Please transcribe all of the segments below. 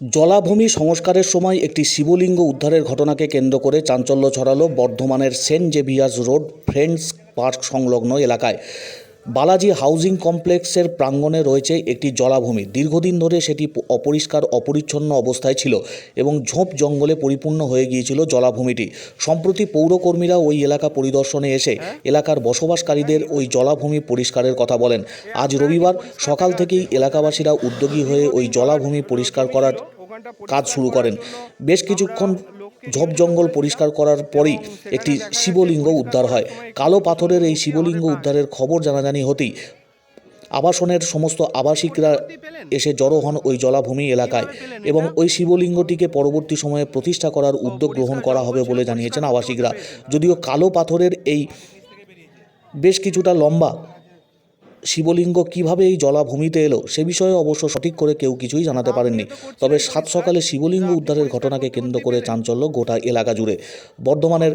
জলাভূমি সংস্কারের সময় একটি শিবলিঙ্গ উদ্ধারের ঘটনাকে কেন্দ্র করে চাঞ্চল্য ছড়ালো বর্ধমানের Saint Xavier's road friends park সংলগ্ন এলাকায়। বালাজি হাউজিং কমপ্লেক্সের প্রাঙ্গণে রয়েছে একটি জলাভূমি। দীর্ঘদিন ধরে সেটি অপরিষ্কার, অপরিচ্ছন্ন অবস্থায় ছিল এবং ঝোপ জঙ্গলে পরিপূর্ণ হয়ে গিয়েছিল জলাভূমিটি। সম্প্রতি পৌরকর্মীরা ওই এলাকা পরিদর্শনে এসে এলাকার বসবাসকারীদের ওই জলাভূমি পরিষ্কারের কথা বলেন। আজ রবিবার সকাল থেকেই এলাকাবাসীরা উদ্যোগী হয়ে ওই জলাভূমি পরিষ্কার করার কাজ শুরু করেন। বেশ কিছুক্ষণ ঝোপ জঙ্গল পরিষ্কার করার পরেই একটি শিবলিঙ্গ উদ্ধার হয়। কালো পাথরের এই শিবলিঙ্গ উদ্ধারের খবর জানাজানি হতেই আবাসনের সমস্ত আবাসিকরা এসে জড়ো হন ওই জলাভূমি এলাকায় এবং ওই শিবলিঙ্গটিকে পরবর্তী সময়ে প্রতিষ্ঠা করার উদ্যোগ গ্রহণ করা হবে বলে জানিয়েছেন আবাসিকরা। যদিও কালো পাথরের এই বেশ কিছুটা লম্বা শিবলিঙ্গ কীভাবে এই জলাভূমিতে এলো সে বিষয়ে অবশ্য সঠিক করে কেউ কিছুই জানাতে পারেননি। তবে সাত সকালে শিবলিঙ্গ উদ্ধারের ঘটনাকে কেন্দ্র করে চাঞ্চল্য গোটা এলাকা জুড়ে। বর্ধমানের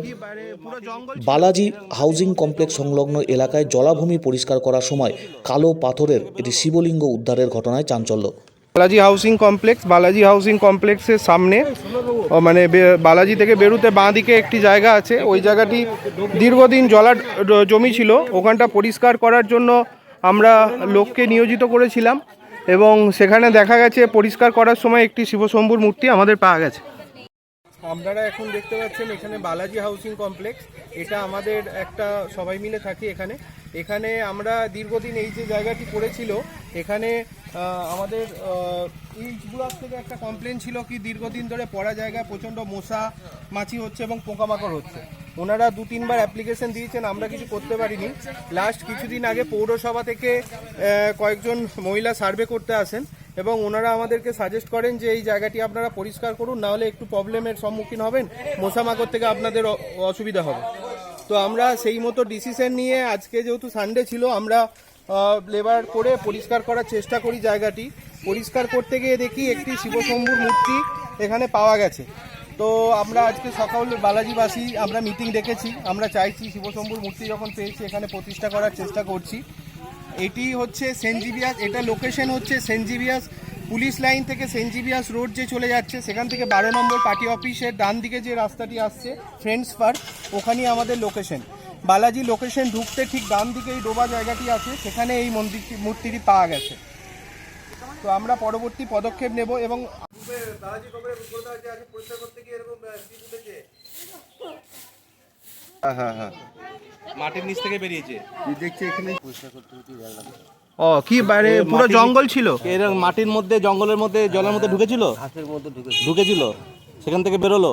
বালাজি হাউজিং কমপ্লেক্স সংলগ্ন এলাকায় জলাভূমি পরিষ্কার করার সময় কালো পাথরের এটি শিবলিঙ্গ উদ্ধারের ঘটনায় চাঞ্চল্য। Balaji housing complex Balaji housing কমপ্লেক্সের সামনে মানে বালাজি থেকে বেরুতে বাঁ দিকে একটি জায়গা আছে। ওই জায়গাটি দীর্ঘদিন জলা জমি ছিল। ওখানটা পরিষ্কার করার জন্য আমরা লোককে নিয়োজিত করেছিলাম এবং সেখানে দেখা গেছে পরিষ্কার করার সময় একটি শিবশম্ভুর মূর্তি আমাদের পাওয়া গেছে। আপনারা এখন দেখতে পাচ্ছেন এখানে বালাজি হাউসিং কমপ্লেক্স। এটা আমাদের একটা সবাই মিলে থাকি এখানে। এখানে আমরা দীর্ঘদিন এই যে জায়গাটি পড়েছিল এখানে আমাদের ব্লক থেকে একটা কমপ্লেন ছিল কি দীর্ঘদিন ধরে পড়া জায়গায় প্রচণ্ড মশা মাছি হচ্ছে এবং পোকামাকড় হচ্ছে। ওনারা দু তিনবার অ্যাপ্লিকেশন দিয়েছেন, আমরা কিছু করতে পারিনি। লাস্ট কিছুদিন আগে পৌরসভা থেকে কয়েকজন মহিলা সার্ভে করতে আসেন এবং ওনারা আমাদেরকে সাজেস্ট করেন যে এই জায়গাটি আপনারা পরিষ্কার করুন নাহলে একটু প্রবলেমের সম্মুখীন হবেন মশামাকড় থেকে আপনাদের অসুবিধা হবে। তো আমরা সেই মতো ডিসিশন নিয়ে আজকে যেহেতু সানডে ছিল, আমরা লেবার করে পরিষ্কার করার চেষ্টা করি জায়গাটি। পরিষ্কার করতে গিয়ে দেখি একটি শিবশম্ভুর মূর্তি এখানে পাওয়া গেছে। তো আমরা আজকে সকাল বালাজিবাসী আমরা মিটিং ডেকেছি আমরা চাইছি শিবশম্ভুর মূর্তি যখন পেয়েছি, এখানে প্রতিষ্ঠা করার চেষ্টা করছি। এটি হচ্ছে সেন্ট জিভিয়াস, এটা লোকেশন হচ্ছে সেন্ট জিভিয়াস পুলিশ লাইন থেকে সেন্ট জিভিয়াস রোড যে চলে যাচ্ছে, সেখান থেকে বারো নম্বর পার্টি অফিসের ডান দিকে যে রাস্তাটি আসছে, ফ্রেন্ডস পার্ক, ওখানেই আমাদের লোকেশন বালাজি লোকেশন ঢুকতে ঠিক ডান দিকে এই ডোবা জায়গাটি আছে, সেখানে এই মন্দিরটি, মূর্তিটি পাওয়া গেছে। তো আমরা পরবর্তী পদক্ষেপ নেব এবং মাটির নিচ থেকে বেরিয়েছে। ও কি বাইরে? পুরো জঙ্গল ছিল? এরকম মাটির মধ্যে জঙ্গলের মধ্যে জলের মধ্যে ঢুকেছিল। ঢুকেছিল? সেখান থেকে বেরোলো?